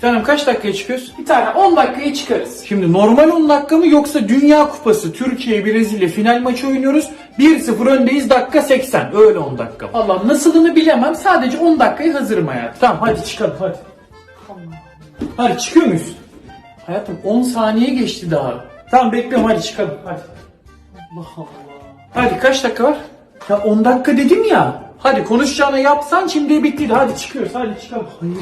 Tanem kaç dakikaya çıkıyoruz? Bir tane 10 dakikaya çıkarız. Şimdi normal 10 dakika mı yoksa Dünya Kupası Türkiye Brezilya final maçı oynuyoruz. 1-0 öndeyiz dakika 80. Öyle 10 dakika. Allah nasılını bilemem. Sadece 10 dakikaya hazırım hayatım. Tamam hadi çıkalım hadi. Hadi çıkıyor muyuz? Hayatım 10 saniye geçti daha. Tamam bekliyorum hadi çıkalım hadi. Allah Allah. Hadi kaç dakika var? Ya 10 dakika dedim ya. Hadi konuşacağını yapsan şimdi bitti. Hadi çıkıyoruz hadi çıkalım. Hayır.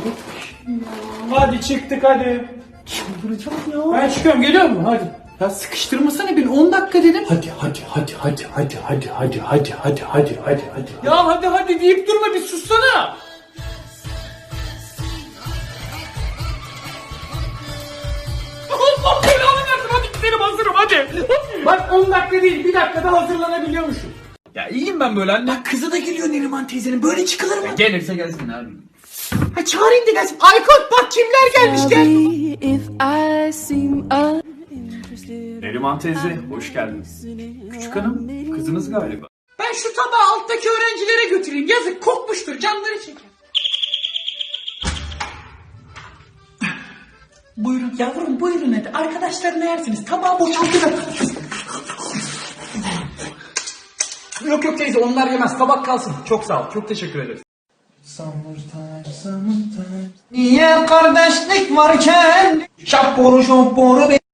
Hadi çıktık hadi. Çıldıracağım ya. Ben çıkıyorum geliyor mu? Hadi. Ya sıkıştırmasana beni 10 dakika dedim. Hadi hadi hadi hadi hadi hadi hadi hadi hadi hadi hadi hadi. Ya hadi hadi deyip durma bir sussana. Allah belanı versin hadi gidelim hazırım hadi. Bak 10 dakika değil bir dakikada hazırlanabiliyormuşum. Ya iyiyim ben böyle anne. Bak kızı da geliyor Neriman teyzenin böyle çıkılır mı? Gelirse gelsin abi. Ha çağırayım da gelsin. Aykut bak kimler gelmiş gel. Neriman teyze hoş geldiniz. Küçük hanım kızınız galiba. Ben şu tabağı alttaki öğrencilere götüreyim. Yazık kokmuştur canları çeker. Buyurun yavrum buyurun hadi. Arkadaşlarına yersiniz. Tabağı boşaltın. Yok yok teyze onlar yemez. Tabak kalsın. Çok sağ ol. Çok teşekkür ederiz. Niye kardeşlik varken Şapboru şapboru